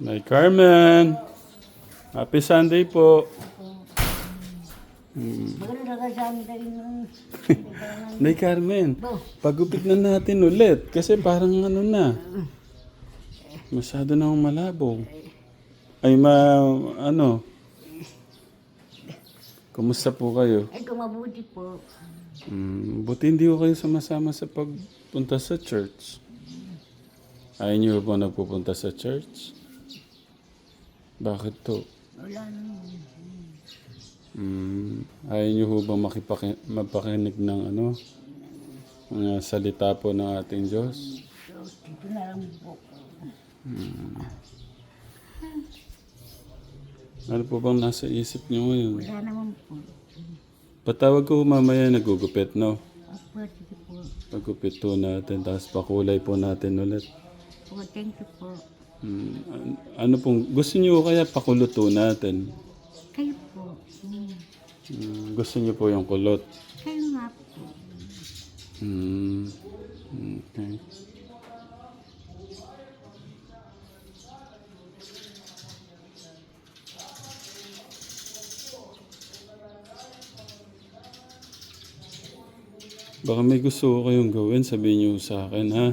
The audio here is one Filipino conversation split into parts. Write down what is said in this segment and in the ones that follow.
Nay Carmen. Happy Sunday po. Ng... Nay Carmen, pagupit na natin ulit. Kasi parang ano na. Masyado na akong malabo. Ay ma... ano? Kumusta po kayo? ay kumabuti po. Hmm, buti hindi ko kayo sumasama sa pagpunta sa church. Ayaw niyo ba nagpupunta sa church? Bakit to? Wala naman. Hmm, ayaw niyo ho ba makipaki- mapakinig ng ano? Mga salita po ng ating Diyos? So, dito na lang po. Ano po bang nasa isip niyo ngayon? Wala naman po. Patawag ko mamaya nagugupit, no? Opo, sige po. Pagupit po natin, tapos pakulay po natin ulit. Po, thank you po. Hmm, an- ano pong, gusto niyo kaya pakuluto natin? Kayo po. Hmm. Hmm, gusto niyo po yung kulot? Kayo nga po. Hmm, okay. Baka may gusto ko kayong gawin, sabihin niyo sa akin, ha?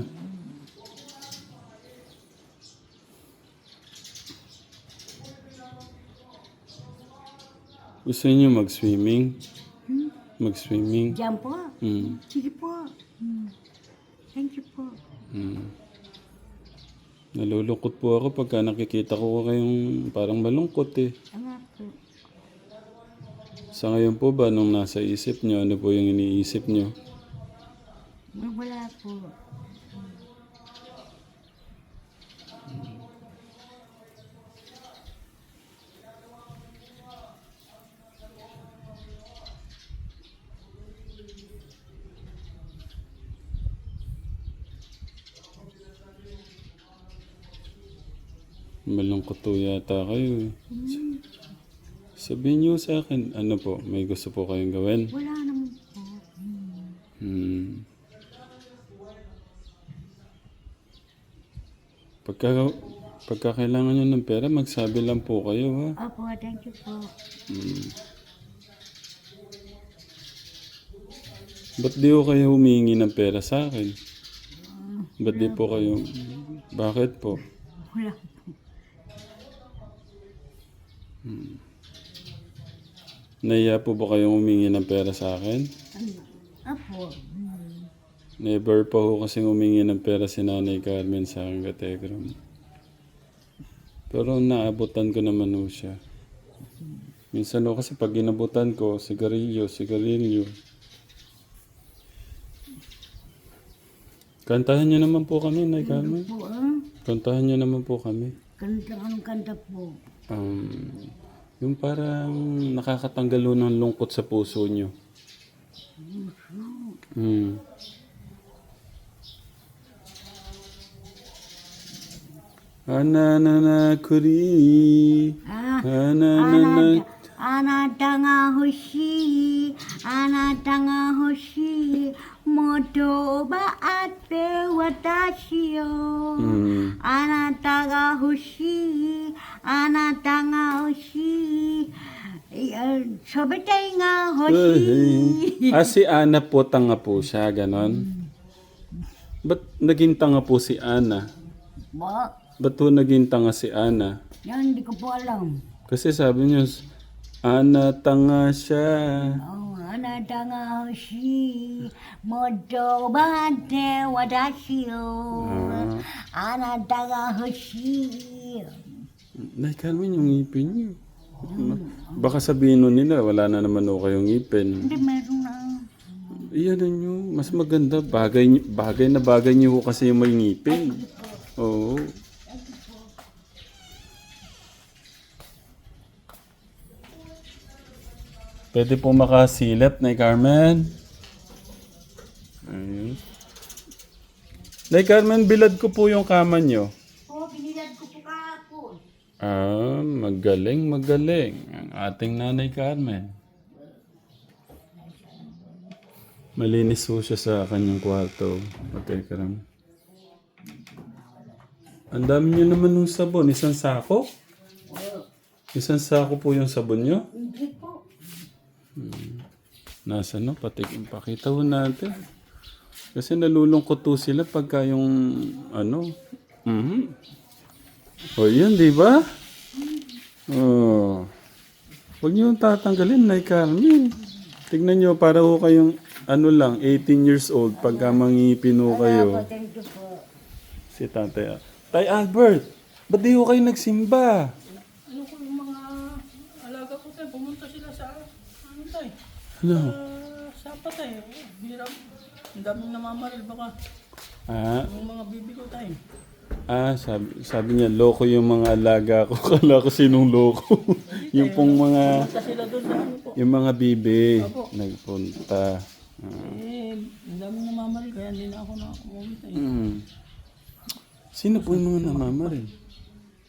Gusto niyo mag-swimming? Mag-swimming? Diyan po. Hmm. Sige po. Hmm. Thank you po. Hmm. Nalulungkot po ako pagka nakikita ko kayong parang malungkot eh. Tama po. Sa ngayon po ba, nung nasa isip nyo, ano po yung iniisip nyo? Wala po. Po yata kayo eh. Sabihin nyo sa akin, ano po, may gusto po kayong gawin? Wala naman po. Hmm. Pagka, pagka kailangan nyo ng pera, magsabi lang po kayo ha. Opo, thank you po. Hmm. Ba't di ko kayo humingi ng pera sa akin? Ba't di po kayo... Bakit po? Wala po. Naiya po ba kayong humingi ng pera sa akin? Opo. Hmm. Never pa ho kasi humingi ng pera si Nanay Carmen sa akin kategram. Pero naabutan ko naman ho siya. Minsan ho kasi pag inabutan ko, sigarilyo, sigarilyo. Kantahan niyo naman po kami, Nay Carmen. Po, ah. Kantahan niyo naman po kami. Kantang kanta po. Um, yung parang nakakatanggal ng lungkot sa puso nyo. Mm. Ananana kuri. Ah, Ananana. Anata nga hoshi. Anata nga hoshi. もっと奪って私を。 Hmm. あなたが欲しい、あなたが欲しい、いや、そべてが欲しい。 ah, si Ana po, tanga po siya, ganon. Ba't naging tanga po si Ana? Ba, Ba't po naging tanga si Ana? yan, hindi ko po alam. Kasi sabi niyo, Ana tanga siya. Oh, あ なたが欲しい、もっと奪って私を。あなたが欲しい。 Nay, Carmen, yung ngipin niyo. Baka sabihin nun nila, wala na naman o kayong ngipin. Hindi, meron na. Iyan nyo, mas maganda. Bagay, niyo- bagay na bagay niyo ho kasi yung may ngipin. Oo. Pwede po makasilip, Nay Carmen. Ayun. Nay Carmen, bilad ko po yung kama niyo. Oo, binilad ko po kahapon. Ah, magaling, magaling. Ang ating nanay Carmen. Malinis po siya sa kanyang kwarto. Patay ka rin. Ang dami nyo naman ng sabon. Isang sako? Isang sako po yung sabon nyo? hindi. Nasa no? Pati, pakita ho natin. Kasi nalulungkot to sila pagka yung ano. Mhm. O yun, di ba? Oh. Huwag niyo tatanggalin, Nay Carmen. Tignan niyo, para ho kayong ano lang, 18 years old pagka mangipin ho kayo. Si tatay. ah. Tay Albert, ba't di ho kayo nagsimba? Ano ko yung mga alaga ko tayo, pumunta sila sa ano tayo, Ano? uh, sa patay. Oh, hirap. Ang daming namamaril baka Ah, yung mga bibi ko tayo. ah sabi, sabi niya, loko yung mga alaga ko. Kala ko sinong loko. yung pong mga, sila doon ano po. yung mga bibi Opo. nagpunta. Ah. Eh, ang daming namamaril kaya hindi na ako na umuwi tayo. Hmm. Sino po yung mga namamaril?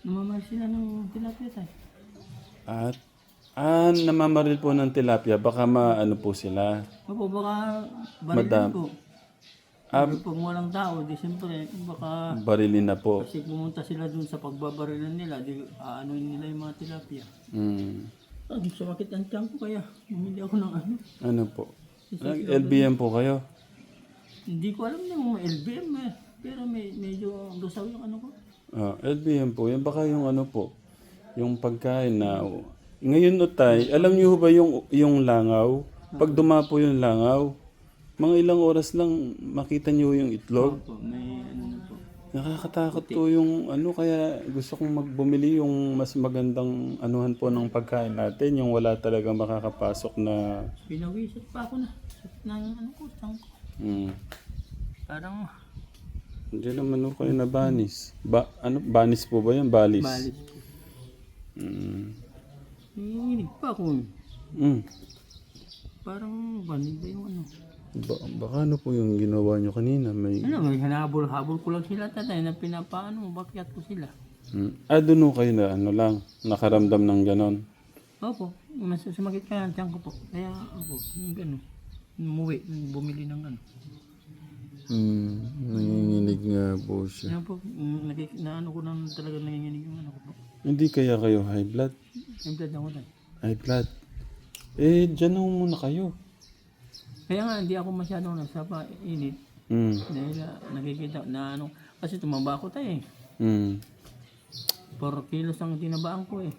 Namamaril sila ng tilapia tayo. At, ah, namamaril po ng tilapia. Baka maano po sila. Opo, baka Madam. barilan po. Ah, Sabi pag walang tao, di siyempre, baka barilin na po. kasi pumunta sila doon sa pagbabarilan nila, di aanuin nila yung mga tilapia. Hmm. Ah, sumakit ang tiyan ko kaya bumili ako ng ano. Ano po? Nag-LBM po kayo? Hindi ko alam yung LBM eh. Pero may, medyo lusaw yung ano ko. Ah, LBM po. Yan baka yung ano po. Yung pagkain na... Ngayon utay, alam niyo ba yung, yung langaw? Pag dumapo yung langaw, mga ilang oras lang makita niyo yung itlog. Opo, may ano na po. Nakakatakot po yung ano, kaya gusto kong magbumili yung mas magandang anuhan po ng pagkain natin, yung wala talaga makakapasok na... Pinawisit pa ako na. Sakit na yung ano ko, tang ko. Hmm. Parang Hindi naman ako kayo na banis. Ba, ano, banis po ba yan? Balis? balit. Hmm. Nanginginig pa ako. Mm. Parang banig ba yung ano. Ba- baka ano po yung ginawa nyo kanina? May... Ano, may hanabol-habol ko lang sila tatay na pinapaano, bakyat ko sila. Hmm. Ah, doon kayo na ano lang, nakaramdam ng ganon. Opo, mas sumakit kaya ang tiyan ko po. Kaya ako, yung gano'n. Umuwi, bumili ng ano. Hmm, nanginginig nga po siya. Kaya po, mm, nakik- na ano ko nang talaga nanginginig yung ano ko po. Hindi kaya kayo high blood? Blood ako tayo. High blood. Eh, dyan ho muna kayo. Kaya nga, hindi ako masyadong nasa pa init. Hmm. Dahil ah, nakikita na ano, kasi tumaba ako tayo eh. Hmm. 4 kilos ang tinabaan ko eh.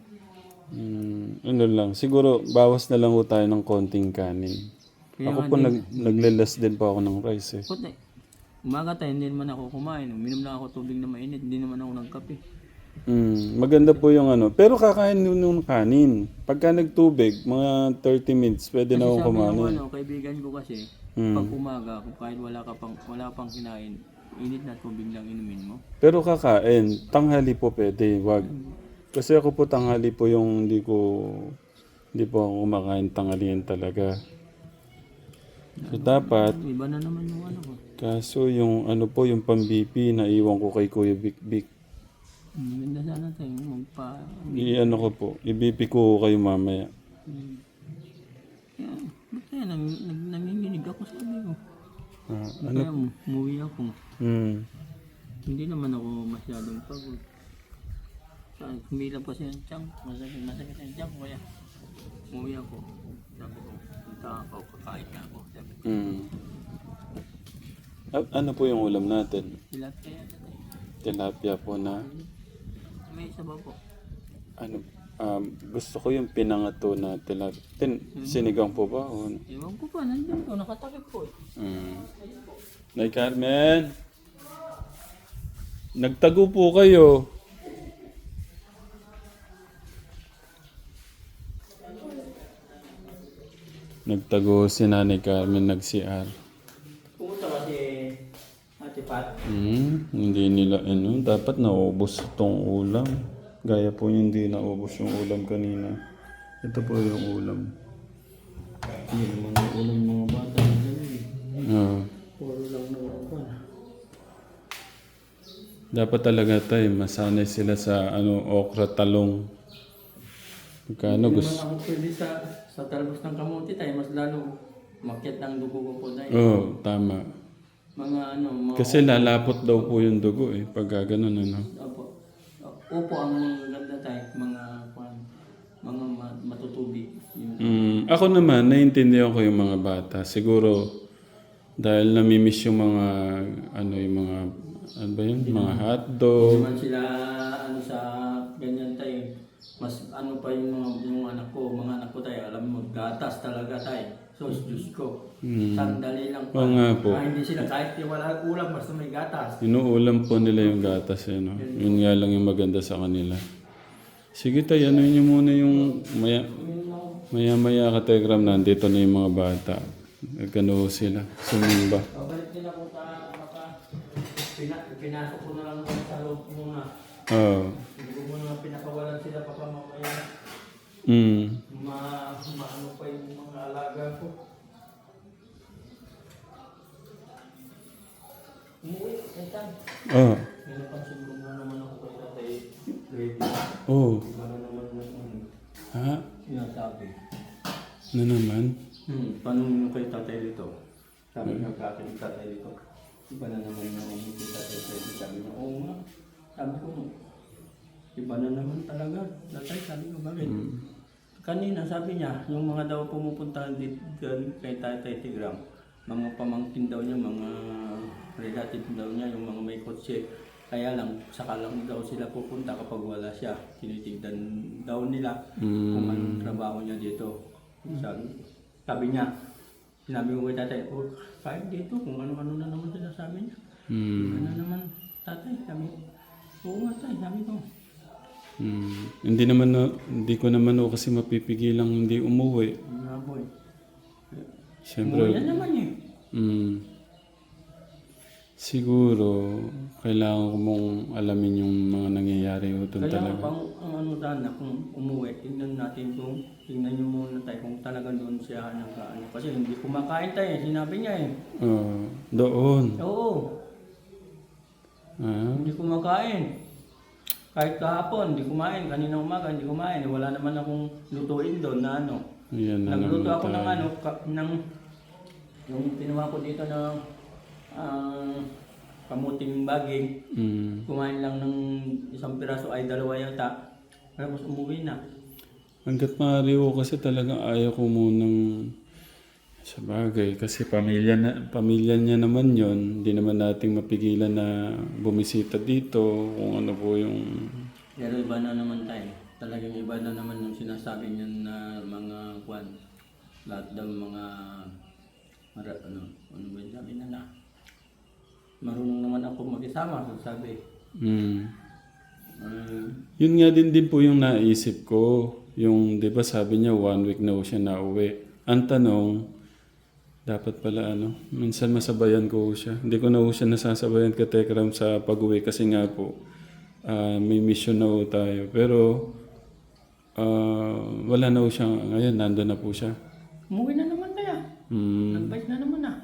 Hmm. Ano lang, siguro bawas na lang ho tayo ng konting kanin. Kaya ako po din- nag, naglelas din po ako ng rice eh. Puti, umaga tayo, hindi naman ako kumain. Uminom lang ako tubig na mainit, hindi naman ako nagkape. Hmm, maganda po yung ano. Pero kakain nun ng kanin. Pagka nagtubig, mga 30 minutes, pwede na akong Sabi ng kumain. ano, kaibigan ko kasi, Hmm. pag umaga, kung kahit wala ka pang, wala pang kinain, init na tubig lang inumin mo. Pero kakain, tanghali po pwede, wag. Kasi ako po tanghali po yung hindi ko, hindi po ako kumakain tanghalian talaga. So dapat, Iba na naman yung ano ko. kaso yung ano po, yung pang-BP, naiwan ko kay Kuya Bik Bik. Maganda sana tayo, magpa... I-ano ko po, i-BP ko kayo mamaya. Hmm. Kaya, ba't kaya nang, nang, nanginginig ako sabi ko. Ah, Ano? Kaya umuwi ako. hmm. Hindi naman ako masyadong pagod. Saan, kumilap kasi ang tiyan ko. Masakit, masakit ang tiyan ko. Kaya umuwi ako. Sabi ko, punta ako, kakain na ako. Sabi ko, Hmm. Ah, ano po yung ulam natin? tatay. Tilapia po na, May isa ba po? ano, um, gusto ko yung pinangato na tilapia. Tin, sinigang po ba? O, ano? Ewan ko pa, nandun ko, nakatakip ko eh. Mm. Nay Carmen. Nagtago po kayo. Nagtago si Nanay Carmen nag-CR. Pumunta kasi Ate Pat. Hmm, hindi nila ano, dapat naubos itong ulam. Gaya po yung hindi naubos yung ulam kanina. Ito po yung ulam. Hindi naman yung ulam mga bata. Ganun eh. Ah. Puro lang ng upan. Dapat talaga tayo masanay sila sa ano okra talong. Magkano gusto? naman ako pwede sa, sa talbos ng kamuti tayo, mas lalo makyat ng dugo ko po tayo. Oo, oh, tama. Mga ano, mga... Kasi lalapot daw po yung dugo eh, pag ganun ano. Opo, Opo, ang ganda tayo, mga mga ma- matutubig. Yung, Mm, ako naman, naiintindihan ko yung mga bata. Siguro, dahil namimiss yung mga, ano yung mga, ano ba yun? Mga hotdog. Hindi man sila ano sa ganyan tayo. Mas ano pa yung mga yung anak ko, mga anak ko tayo, alam mo, gatas talaga tayo. So, Diyos ko. Mm. Sandali lang Oo nga po. Ah, hindi sila kahit wala ulam, basta may gatas. Inuulam po nila yung gatas eh, no? Yun nga lang yung maganda sa kanila. Sige tayo, ano nyo muna yung maya, maya maya ka telegram nandito na yung mga bata. Nagkano sila, sumimba. Babalik din ako sa maka pina, pinasok ko na lang sa loob muna. Oo. Hindi ko muna pinakawalan sila pa mamaya. Mm. Ma, maano pa yung mga alaga ko. Umuwi, ito. Oh. May napansin ko na naman ako kay tatay Ready. Oh. Iba na naman ano, Ha? sinasabi. Na naman? Hmm, paano yung kay tatay dito? Sabi niya ka akin tatay dito. Iba na naman yung ano kay tatay Ready. Sabi niya, oo nga. Sabi ko, iba na naman talaga. Tatay, sabi ko, bakit? Kanina sabi niya, yung mga daw pumupunta dito kay Tatay Tigram, mga pamangkin daw niya, mga relative daw niya, yung mga may kotse. Kaya lang, saka lang daw sila pupunta kapag wala siya. Tinitigdan daw nila kung anong trabaho niya dito. Sabi, sabi niya, sinabi ko kay tatay, oh, kahit dito, kung ano-ano na naman sinasabi niya. Mm. Ano naman, tatay, sabi oo nga tay, sabi ko. Mm. Hindi naman na, hindi ko naman o kasi mapipigilang hindi umuwi. Nga boy. Siyempre, Umuwi na naman eh. Mm. Siguro, kailangan ko mong alamin yung mga nangyayari doon Kaya talaga. pang ang ano sana kung umuwi, tingnan natin kung tingnan niyo muna tayo kung talaga doon siya nagkaano. Kasi hindi kumakain tayo, eh. sinabi niya eh. Oh, doon. Oo, Ah, hindi kumakain. Kahit kahapon, hindi kumain. Kanina umaga, hindi kumain. Wala naman akong lutuin doon na ano. yan na Nagluto naman ako ng tayo. ano, ka, ng, yung pinuha ko dito ng ah, kamuting baging. Mm. Kumain lang ng isang piraso ay dalawa yata. Tapos umuwi na. Hanggat maaari ko kasi talagang ayaw ko munang sa bagay. Kasi pamilya, na, pamilya niya naman yon Hindi naman nating mapigilan na bumisita dito. Kung ano po yung... Pero iba na naman tayo. Talagang iba na naman yung sinasabi niya na mga kwan. Lahat daw mga mara, ano, ano ba yung sabi na na. Marunong naman ako mag-isama, so sabi. Mm. Uh, Yun nga din din po yung naisip ko. Yung, di ba sabi niya, one week na siya nauwi. Ang tanong, dapat pala ano, minsan masabayan ko siya. Hindi ko na siya nasasabayan ka Tekram sa pag-uwi kasi nga po, ah, may mission na tayo. Pero, ah, wala na siya. Ngayon, nandun na po siya. umuwi na naman kaya. Mm, Nag-bike na naman ah.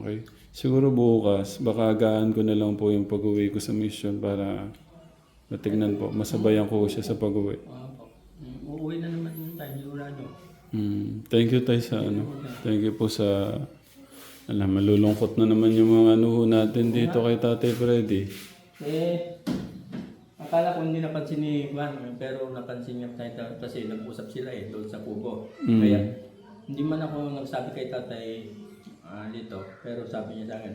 okay. Siguro bukas, baka agaan ko na lang po yung pag-uwi ko sa mission para matignan po. Masabayan ko siya sa pag-uwi. Mm, Uuwi na naman yun tayo, sigurado. Mm, thank you tayo sa ano. Thank you po sa alam, malulungkot na naman yung mga ano ho natin dito kay Tatay Freddy. Eh, akala ko hindi napansin ni Juan, pero napansin niya tayo kasi nag-usap sila eh doon sa kubo. Mm. Kaya hindi man ako nagsabi kay tatay ah, dito, pero sabi niya sa akin,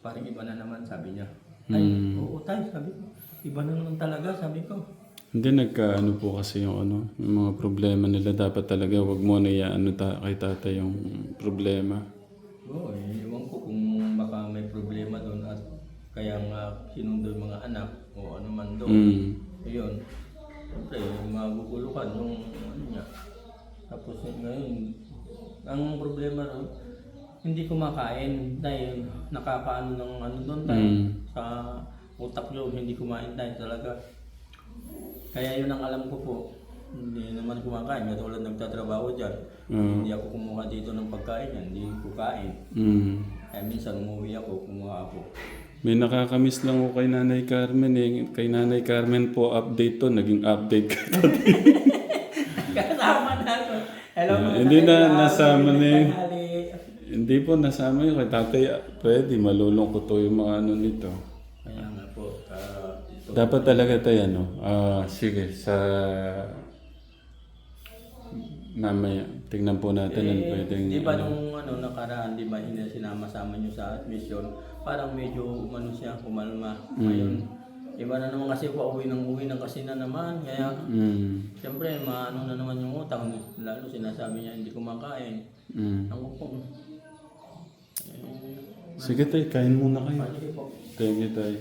parang iba na naman, sabi niya. Ay, Mm. oo tayo, sabi ko. Iba na naman talaga, sabi ko. Hindi nagkaano po kasi yung ano, yung mga problema nila dapat talaga wag mo na ano ta kay tatay yung problema. Oo, eh, ewan ko kung baka may problema doon at kaya nga sinundo yung mga anak o ano man doon. Mm. Ayun. Siyempre, magugulukan yung ano niya. Tapos ngayon, ang problema ron, hindi kumakain dahil nakakaano ng ano doon tayo Mm. sa utak nyo, hindi kumain tayo talaga. Kaya yun ang alam ko po. Hindi naman kumakain, katulad nagtatrabaho dyan. Mm. Hindi ako kumuha dito ng pagkain yan, hindi ko kain. Mm. Kaya minsan umuwi ako, kumuha ako. May nakakamiss lang ko kay Nanay Carmen eh. Kay Nanay Carmen po update to, naging update ka. Kasama na to. Hello, mga hindi na kaibigan. nasama na yun. Hindi po nasama yun kay Tatay Freddy. Malulungkot to yung mga ano nito. Kaya nga po, ah, ito Dapat talaga tayo ano, ah, sige, sa mamaya, tignan po natin ang pwedeng... Di ba ano. nung ano, nakaraan, di ba ina sinama-sama nyo sa admission, parang medyo umano siya, kumalma. Ngayon, iba na naman kasi po, uwi ng uwi ng kasi na naman. Kaya, Mm, siyempre, maano na naman yung utang. Lalo sinasabi niya, hindi kumakain. mm. Ako po, Sige tayo, kain muna kayo. Thank you tayo.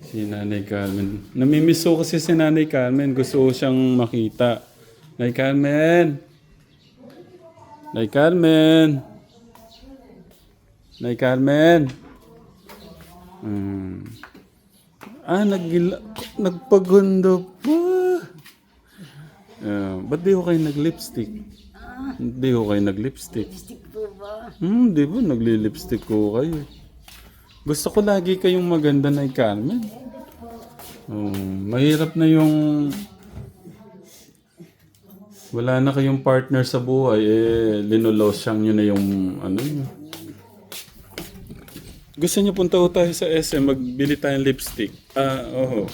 Si Nanay Carmen. Namimiss ko kasi si Nanay Carmen. Gusto ko siyang makita. Nay Carmen! Nay Carmen! Nay Carmen! Hmm. Ah, nagila, nagpagundo pa. Uh, ba't di ko kayo nag-lipstick? Hindi ko kayo nag-lipstick. Stick po ba? Hmm, di ba? Nagli-lipstick ko kayo. Gusto ko lagi kayong maganda na Carmen. Oh, mahirap na yung wala na kayong partner sa buhay, eh, linolosyang nyo na yung ano nyo. Gusto nyo punta ko tayo sa SM, magbili tayong lipstick. Ah, oo.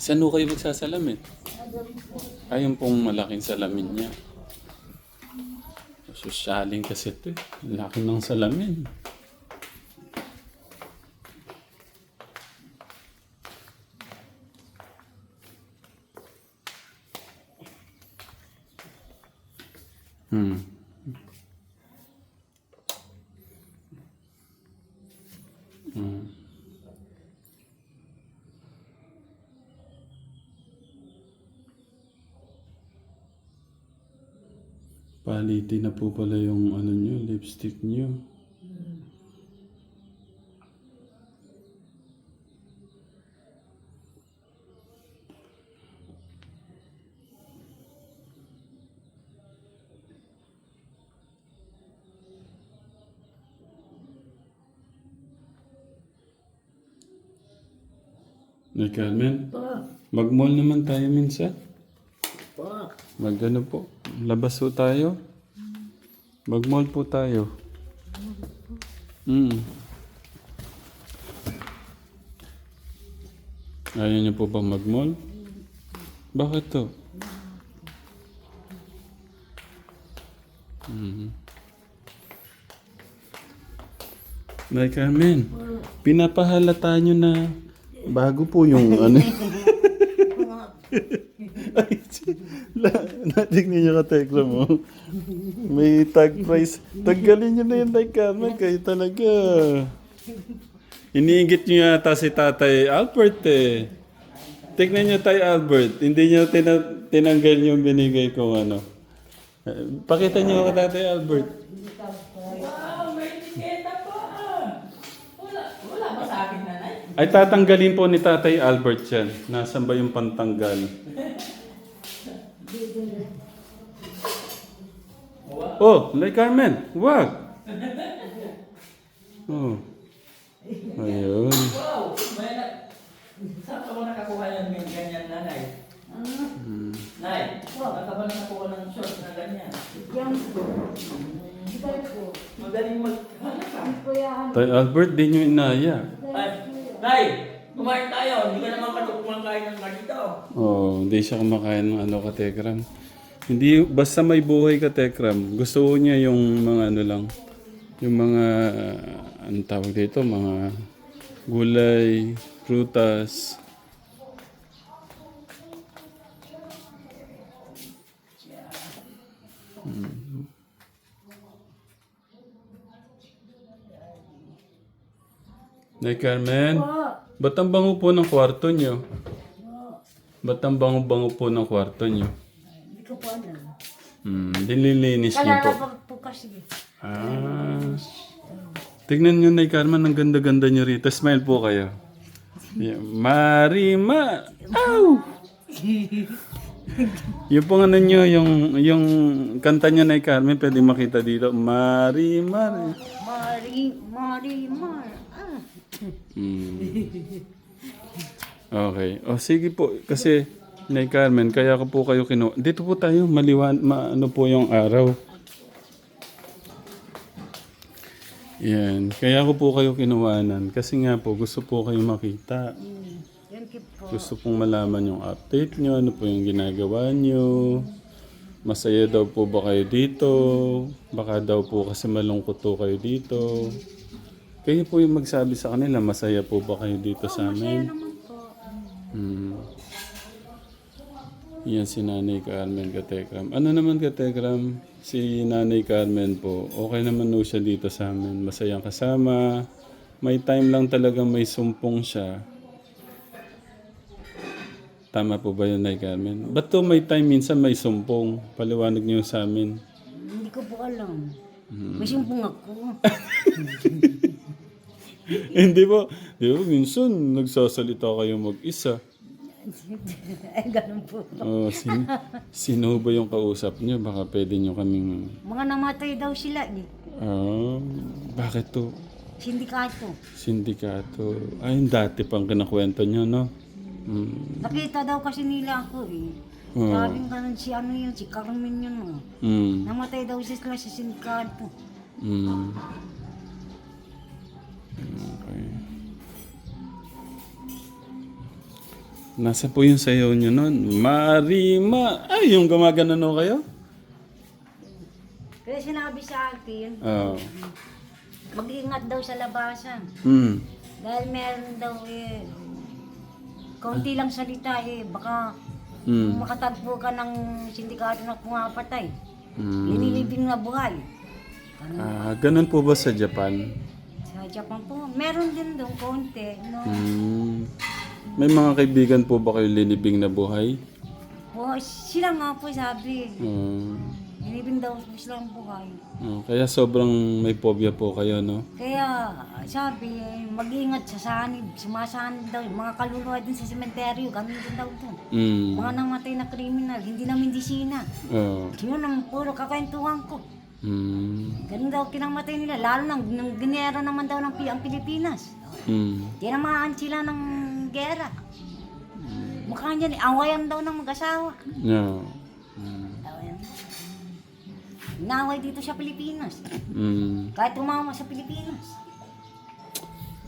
Saan ho kayo magsasalamin? Ayun pong malaking salamin niya. Sosyaling kasi ito eh. Laki ng salamin. Hmm. Paliti na po pala yung ano nyo, lipstick nyo. Nay Carmen, Po. mag-mall naman tayo minsan. Po. Mag ano po, labas po tayo. Mag-mall po tayo. Mm. Ayaw niyo po ba mag-mall? Bakit to? Mm. Nay Carmen, pinapahalata niyo na bago po yung ano. Ay, natignan niyo ka tekla mo. May tag price. Tanggalin niyo na yun, Tay Carmen. Kayo talaga. Iniingit niyo yata si Tatay Albert eh. Tignan niyo Tay Albert. Hindi niyo tina- tinanggal yung binigay kong ano. Eh, Pakita niyo ka Tatay Albert. Ay tatanggalin po ni Tatay Albert yan. Nasaan ba yung pantanggal? Oh, Nay Carmen, wag. Oh. Ayun. Wow! May na... Saan ka ba nakakuha yan ng ganyan nanay? Nay, saan ka ba nakakuha ng short na ganyan? Yan po. Yan po. Magaling maghanap Tay Albert, di nyo inaya. Ay, Nay, kumain tayo. Hindi ka naman kumakain ng ganito. Oh, hindi siya kumakain ng ano ka Tekram. Hindi, basta may buhay ka Tekram. Gusto ko niya yung mga ano lang. Yung mga, uh, anong tawag dito, mga gulay, prutas. Mm. Nay Carmen? Ba't ang bango po ng kwarto nyo? Ba't ang bango-bango po ng kwarto nyo? Ko po alam. Hmm, dinlilinis nyo po. Kalala po, kasi. Ah. Tignan nyo na Carmen, ang ganda-ganda nyo rito. Smile po kayo. Yeah. Marima! Ow! yung pong ano nyo, yung, yung kanta nyo na Carmen, pwede makita dito. Marima. Mari, Mari, Mar. Ah. Mm. Okay. O sige po, kasi Nay Carmen, kaya ko po kayo kinu... Dito po tayo, maliwan, ma, ano po yung araw. Yan. Kaya ko po kayo kinuwanan. Kasi nga po, gusto po kayo makita. Gusto pong malaman yung update nyo, ano po yung ginagawa nyo. Masaya daw po ba kayo dito? Baka daw po kasi malungkot po kayo dito. Kayo po yung magsabi sa kanila, masaya po ba kayo dito sa amin? Hmm. Yan si Nanay Carmen Katekram. Ano naman Katekram? Si Nanay Carmen po, okay naman no siya dito sa amin. Masayang kasama. May time lang talaga may sumpong siya. Tama po ba yun, Nay Carmen? Ba't to may time minsan may sumpong? Paliwanag niyo sa amin. Hindi ko po alam. Hmm. May sumpong ako. Hindi po. Di ba, minsan nagsasalita kayo mag-isa. Ay, ganun po. Oh, sin sino ba yung kausap niyo? Baka pwede niyo kaming... Mga namatay daw sila. Eh. Ah, bakit to? Sindikato. Sindikato. Ay, yung dati pang kinakwento niyo, no? Mm. Nakita daw kasi nila ako eh. Oh. Sabing ganun si ano yun, si Carmen yun. Oh. Mm. Namatay daw sila sa sindikato. Mm. Okay. Nasa po yung sayaw niyo nun? Marima! Ay, yung gumagano no kayo? Kaya sinabi sa akin, Oo. mag-ingat daw sa labasan. Mm. Dahil meron daw eh, kaunti lang salita eh, baka Mm. makatagpo ka ng sindikato na pumapatay. Mm. Linilibing na buhay. Ano, Ah, ganun po ba sa Japan? sa Japan po, meron din doon konti. No? Mm. May mga kaibigan po ba kayo linibing na buhay? Po, sila nga po sabi, Mm. linibing daw po silang buhay. Oh, kaya sobrang may phobia po kayo, no? Kaya sabi, eh, mag-ingat sa sanib, sumasanib daw, yung mga kaluluwa din sa sementeryo, ganun din daw doon. Mm. Mga namatay na kriminal, hindi na medisina. Oh. Yun ang puro kakwentuhan ko. Mm. Ganun daw kinamatay nila, lalo nang, nang ginera naman daw ng Pi- ang Pilipinas. Mm. Tinamaan sila ng gera. Mukha niyan, eh, awayan daw ng mag-asawa. Yeah. Mm. Awayan. Naway dito sa Pilipinas. Mm. Kahit tumama sa Pilipinas.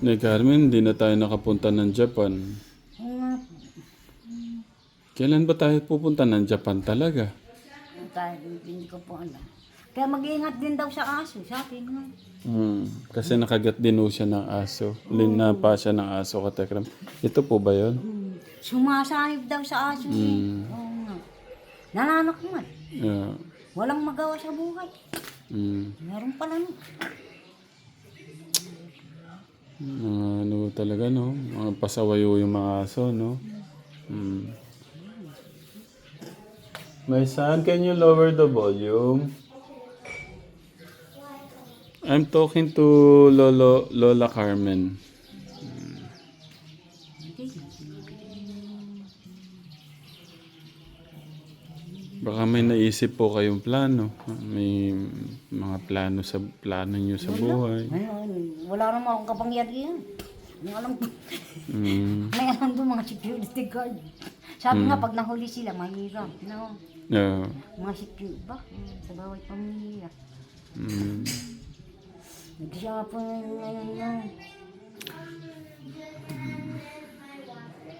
Nay Carmen, hindi na tayo nakapunta ng Japan. Po. Kailan ba tayo pupunta ng Japan talaga? Tayo, Hindi ko po alam. Kaya mag-iingat din daw sa aso, sabi nga. Mm. Kasi nakagat din ho siya ng aso. Linapa siya ng aso, katekram. Ito po ba yun? Hmm. Sumasanib daw sa aso. eh. Mm. Oo nga. Nananakman. Yeah. Walang magawa sa buhay. Mm. Meron pala no. Mga ano talaga, no? Mga pasawayo yung mga aso, no? Mm. My son, can you lower the volume? I'm talking to Lolo, Lola Carmen. Baka may naisip po kayong plano. May mga plano sa plano niyo sa buhay. Wala naman akong kapangyarihan. May alam ko, Mm. may alam doon mga security guard. Sabi nga, pag nahuli sila, mahirap. No? Yeah. Mga security ba? Sa bawat pamilya. Mm. Nagsiyapon ngayon na.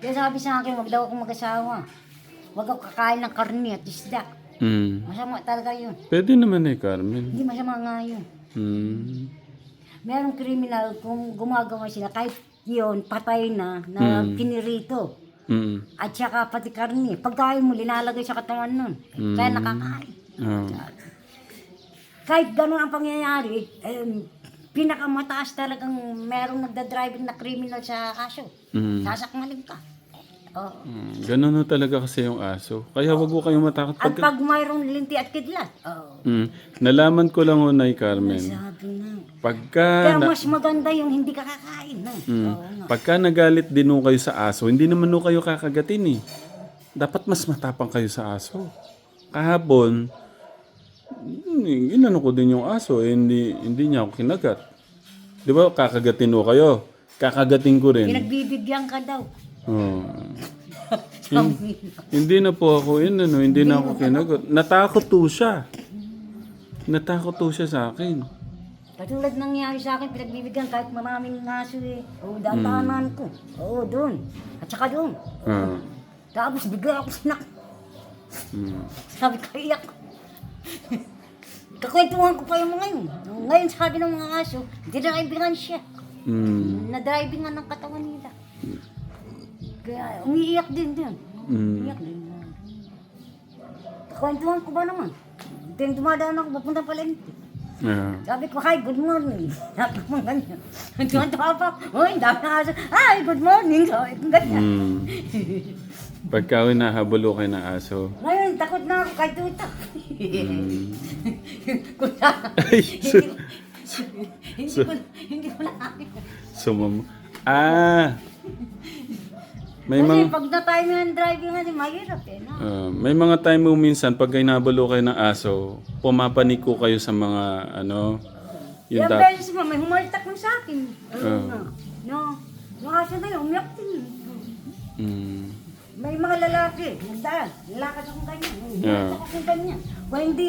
Kaya sabi sa akin, wag daw ako mag-asawa. Wag ako kakain ng karne at isda. Mm. Masama talaga yun. Pwede naman eh, Carmen. Hindi masama nga yun. Mm. Merong kriminal kung gumagawa sila, kahit yun, patay na, na Mm. pinirito. Mm. At saka pati karne. Pagkain mo, linalagay sa katawan nun. Kaya nakakain. Ah. Kahit ganun ang pangyayari, eh, pinakamataas talagang merong nagda-driving na criminal sa kaso. Mm. Sasakmalin ka. Oo. Mm. Ganun na talaga kasi yung aso. Kaya wag ko kayong matakot. At Pag, pag mayroong linti at kidlat, oo. mm. Nalaman ko lang ho, Nay Carmen. Sabi na. Pagka, Kaya na, mas maganda yung hindi ka kakain. No? mm, Oo nga. pagka nagalit din ho kayo sa aso, hindi naman ho kayo kakagatin eh. Dapat mas matapang kayo sa aso. Kahapon, mm, inano ko din yung aso, eh, hindi, hindi niya ako kinagat. Di ba, kakagatin ho kayo. Kakagatin ko rin. Pinagbibigyan ka daw. Oh. Sabi nila. Hindi na po ako in, ano, hindi na ako kinagot. Natakot to siya. Natakot to siya sa akin. Katulad nangyari sa akin, pinagbibigyan kahit maraming ngaso eh. Oo, datanan ko. Oo, doon. At saka doon. Ah. Tapos bigla ako sinak. Mm. Sabi ko, iyak. Kakwentuhan ko pa yung mga yun. Ngayon sabi ng mga aso, dinribingan siya. Mm. Na-drivingan ng katawan nila. Kaya umiiyak din din. Mm. Umiiyak din. Kakwentuhan ko ba naman? Then dumadaan ako, papunta palengke. Ah. Sabi ko, hi, good morning. Sabi ko, ganyan. Tuwan-tuwa pa. Uy, dami na aso. Hi, good morning. Sabi ko, ganyan. Mm. Pagka hinahabol kayo ng aso. Ngayon, takot na ako kay tuta. Mm. So, hindi ko, hindi ko na sumam... Ah! May Kasi mga... pag na-time yung driving natin, mahirap eh. No? Ah, may mga time mo minsan pag hinahabol kayo ng aso, pumapanik ko kayo sa mga ano, yung Yung dap- beses mo, may humaltak mo sa akin. Oo. No, no. Yung aso na yun, umiyak din. Mm. May mga lalaki, nagdaan, nalakas akong ganyan. Yeah. Nalakas akong ganyan. Kung hindi